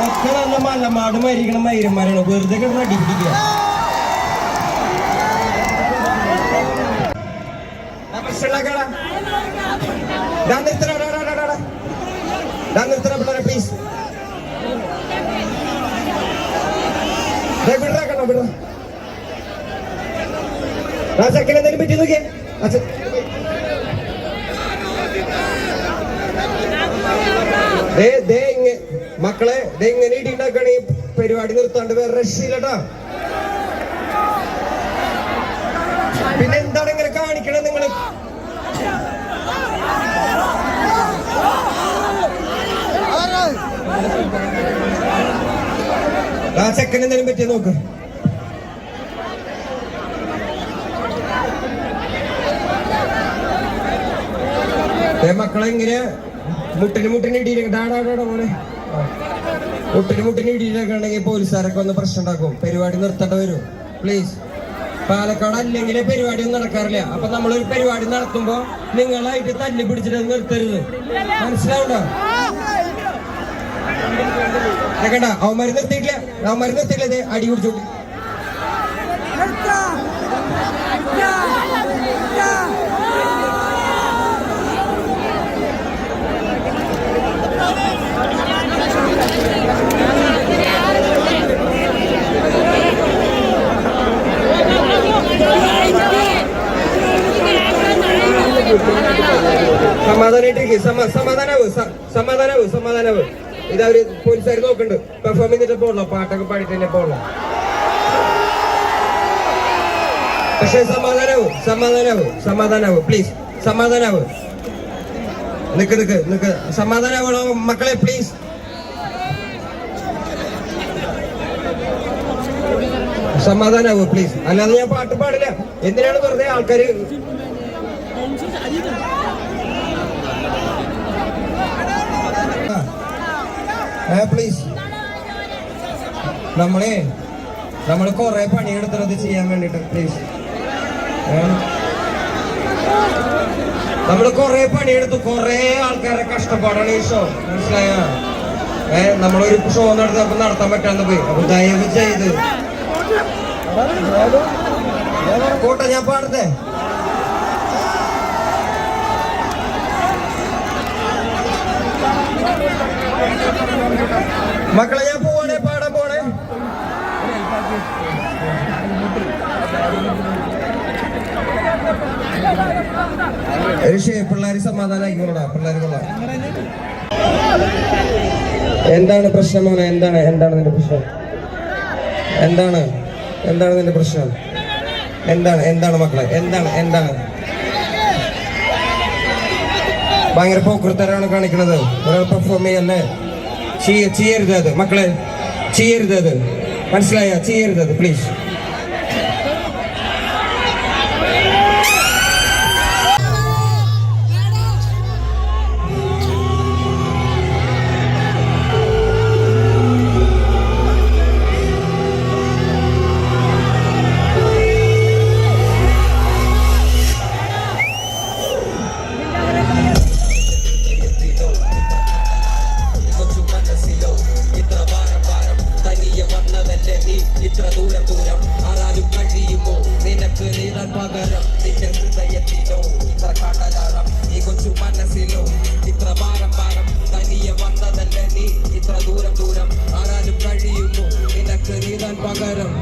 ഒക്കെ നല്ല മലമാട് മരിക്കണം മൈരന്മാരാണ് വെറുതെ കിടന്ന് അടി പിടിക്കുക ആ, പ്രശ്നമുണ്ടാക്കാടാ. ദാ നിർത്തടാ, ഡാ, ഡാ, ഡാ, ഡാ, ഡാ. ദാ നിർത്തടാ പിള്ളേരെ, please. ദേ, വിടറാ കണ്ണാ, വിടറാ. ആ ചെക്കനെ എന്തെങ്കിലും പറ്റി നോക്കിയേ ദേ, ദേ മക്കളെ ഇതെങ്ങനെ ഇങ്ങനെ ഇടി ഉണ്ടാക്കണ ഈ പരിപാടി നിർത്താണ്ട് വേറെ രക്ഷയില്ലട്ടാ. പിന്നെ എന്താണ് ഇങ്ങനെ കാണിക്കണേ നിങ്ങൾ ആ ചെക്കൻ എന്തെങ്കിലും പറ്റിയ നോക്ക്. ദേ മക്കളെ ഇങ്ങനെ മുട്ടിന് മുട്ടിന് ഇടിയിലേക്ക് ഡാടാ ആ. മുട്ടിന് മുട്ടിന് ഇടിയിലൊക്കെ ഉണ്ടെങ്കിൽ പോലീസുകാരൊക്കെ ഒന്ന് പ്രശ്നം ഉണ്ടാക്കും. പരിപാടി നിർത്തേണ്ട വരും. പ്ലീസ് പാലക്കാട് അല്ലെങ്കിലേ പരിപാടി ഒന്നും നടക്കാറില്ല. അപ്പൊ നമ്മളൊരു പരിപാടി നടത്തുമ്പോ നിങ്ങളായിട്ട് തല്ലി പിടിച്ചിട്ട് നിർത്തരുത്. മനസ്സിലാവണ്ടോ? കേട്ട അവന്മാര് നിർത്തിയിട്ടില്ല. അവന്മാര് നിർത്തിയില്ല അടി പിടിച്ചു സമാധാനായിട്ടിരിക്കും സമാധാനാവ് സമാധാനാവ് സമാധാനാവ്. ഇത് അവർ പോലീസുകാർ നോക്കുന്നുണ്ട് പെർഫോം ചെയ്തിട്ട് പോകണോ പാട്ടൊക്കെ പാടിട്ട് തന്നെ പോകണോ പക്ഷെ സമാധാനാവ് സമാധാനാവ് സമാധാനാവ്. പ്ലീസ് സമാധാനാവ്. നിക്ക് നിക്ക് നിക്ക്. സമാധാനാവണോ മക്കളെ പ്ലീസ് സമാധാനാവ് പ്ലീസ് അല്ലാതെ ഞാൻ പാട്ട് പാടില്ല. എന്തിനാണ് വെറുതെ ആൾക്കാര് പ്ലീസ് നമ്മളെ നമ്മൾ കുറെ പണിയെടുത്തത് ചെയ്യാൻ വേണ്ടിട്ട് പ്ലീസ് നമ്മൾ കുറെ പണിയെടുത്തു. കുറെ ആൾക്കാരെ കഷ്ടപ്പാടാണ് ഈ ഷോ മനസ്സിലായ? ഏ നമ്മളൊരു ഷോ നടത്തി നടത്താൻ പറ്റാന്ന് പോയി. അപ്പൊ ദയവ് ചെയ്ത്. കോട്ടെ ഞാൻ പാടത്തെ മക്കളെ ഞാൻ പോവാണേ പാടാൻ പോണേ പിള്ളേര് സമാധാനായിക്കോളടാ പിള്ളേര് കൊള്ളാം. എന്താണ് പ്രശ്നം മോനെ? എന്താണ്? എന്താണ് നിന്റെ പ്രശ്നം? എന്താണ്? എന്താണ് നിന്റെ പ്രശ്നം? എന്താണ്? എന്താണ് മക്കളെ? എന്താണ്? എന്താണ്? ഭയങ്കര പോക്കൃത്തരാണ് കാണിക്കുന്നത് ഒരാൾ പെർഫോം ചെയ്യല്ലേ? ചെയ്യ- ചെയ്യരുത് അത്. മക്കളെ ചെയ്യരുത് അത്. മനസ്സിലായ? ചെയ്യരുത് അത് പ്ലീസ് പകരം നിന്റെ ഹൃദയത്തിലോ ഇത്ര കടലാളം ഈ കൊച്ചു മനസ്സിലോ ഇത്ര ഭാരം ഭാരം. തനിയെ വന്നതല്ല നീ? ഇത്ര ദൂരം ദൂരം ആരാലും കഴിയുന്നു നിനക്ക് പകരം.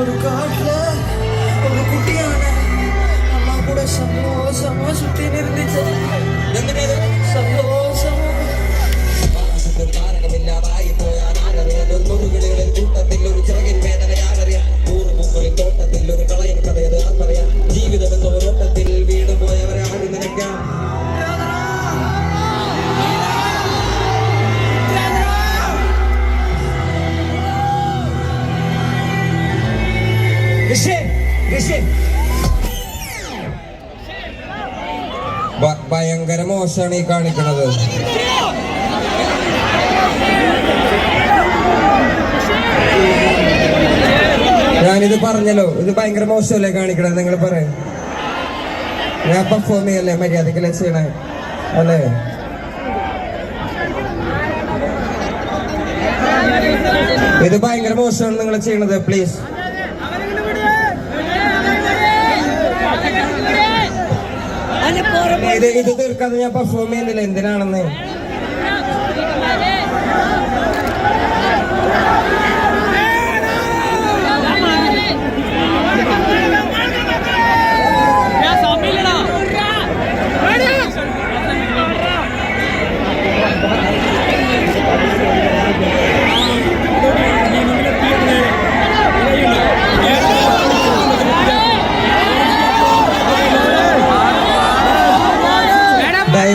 ഒരു കാട്ടിൽ ഒരു കുട്ടിയാണ്. അമ്മ കൂടെ സന്തോഷമോ ചുറ്റി നിർമ്മിച്ചത് എങ്ങനെയത് സന്തോഷമോ. താരകമില്ലാതായി പോയാൽ ആരറിയാൻ കൂട്ടത്തിൽ ഒരു ചിറകിൻ വേദന ആരറിയാൻ ഭയങ്കര മോശമാണ് ഈ കാണിക്കണത്. ഞാനിത് പറഞ്ഞല്ലോ ഇത് ഭയങ്കര മോശമല്ലേ കാണിക്കണത് നിങ്ങൾ പറയാം ഞാൻ പെർഫോം ചെയ്യല്ലേ മര്യാദക്കല്ലേ ചെയ്യണേ അല്ലേ? ഇത് ഭയങ്കര മോശമാണ് നിങ്ങൾ ചെയ്യണത് പ്ലീസ് ഇത് ഇത് തീർക്കാതെ ഞാൻ പെർഫോം ചെയ്യുന്നില്ല. എന്തിനാണെന്ന്?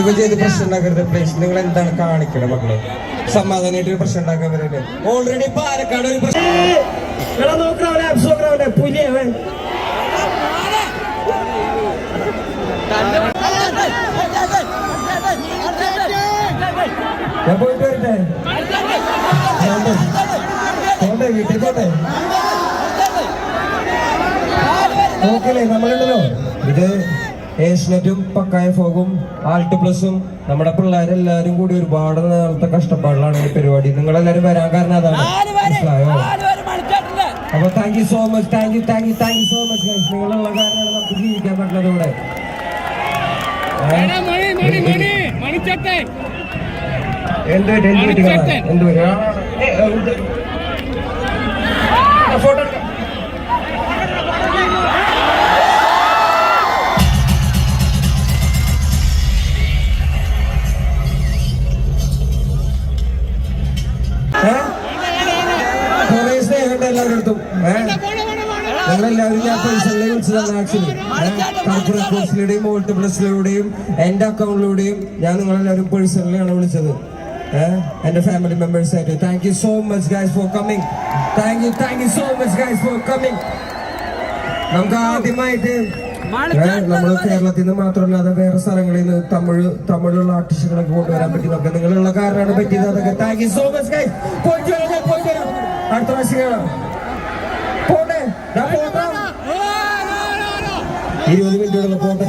ദയവ് ചെയ്ത് പ്രശ്നം ഉണ്ടാക്കരുത്. പ്ലീസ് നിങ്ങൾ എന്താണ് കാണിക്കണേ മക്കളെ? സമാധാനമായിട്ട് ഒരു പ്രശ്നം ഉണ്ടാക്കാൻ വരട്ടെ ഓൾറെഡി പാലക്കാട് ഒരു പ്രശ്നം പുലിയവൻ ഞാൻ പോയിട്ട് വരട്ടെ? പോട്ടെ. പോട്ടെ വീട്ടിൽ പോട്ടെ. നോക്കലേ നമ്മളുണ്ടല്ലോ. ഇത് ഏഷ്യനെറ്റും പക്കായ ഫോഗും ആൾട്ട് പ്ലസും നമ്മുടെ പിള്ളേരെല്ലാരും കൂടി ഒരുപാട് നാളത്തെ കഷ്ടപ്പാടിലാണ് ഈ പരിപാടി. നിങ്ങളെല്ലാരും വരാൻ കാരണം അതാണ്. മനസ്സിലായോ? അപ്പൊ thank you so much thank you thank you thank you so much നിങ്ങളുള്ള കാരണമാണ് നമുക്ക് ജീവിക്കാൻ പറ്റുന്നത് ഇവിടെ. എന്ത് എന്ത് ഫോട്ടോ എടുക്കാം. പ്ലസിലൂടെയും എന്റെ അക്കൗണ്ടിലൂടെയും ഞാൻ നിങ്ങളെല്ലാവരും പേഴ്സണലിയാണ് വിളിച്ചത്. എന്റെ ഫാമിലി മെമ്പേഴ്സ് ആയിട്ട്. Thank you so much guys for coming thank you thank you so much guys for coming നമുക്ക് ആദ്യമായിട്ട് നമ്മൾ കേരളത്തിൽ നിന്ന് മാത്രമല്ലാതെ വേറെ സ്ഥലങ്ങളിൽ നിന്ന് തമിഴ് തമിഴുള്ള ആർട്ടിസ്റ്റുകളൊക്കെ കൊണ്ടുവരാൻ പറ്റി. നോക്കാം നിങ്ങളുള്ള കാരണമാണ് പറ്റിയത്. അതൊക്കെ thank you so much guys പോയിട്ട് വരാം പോയിട്ട് വരാം അടുത്ത പ്രാവശ്യം കാണാം. പോട്ടെ? ഇരുപത് മിനിറ്റ് പോട്ടെ.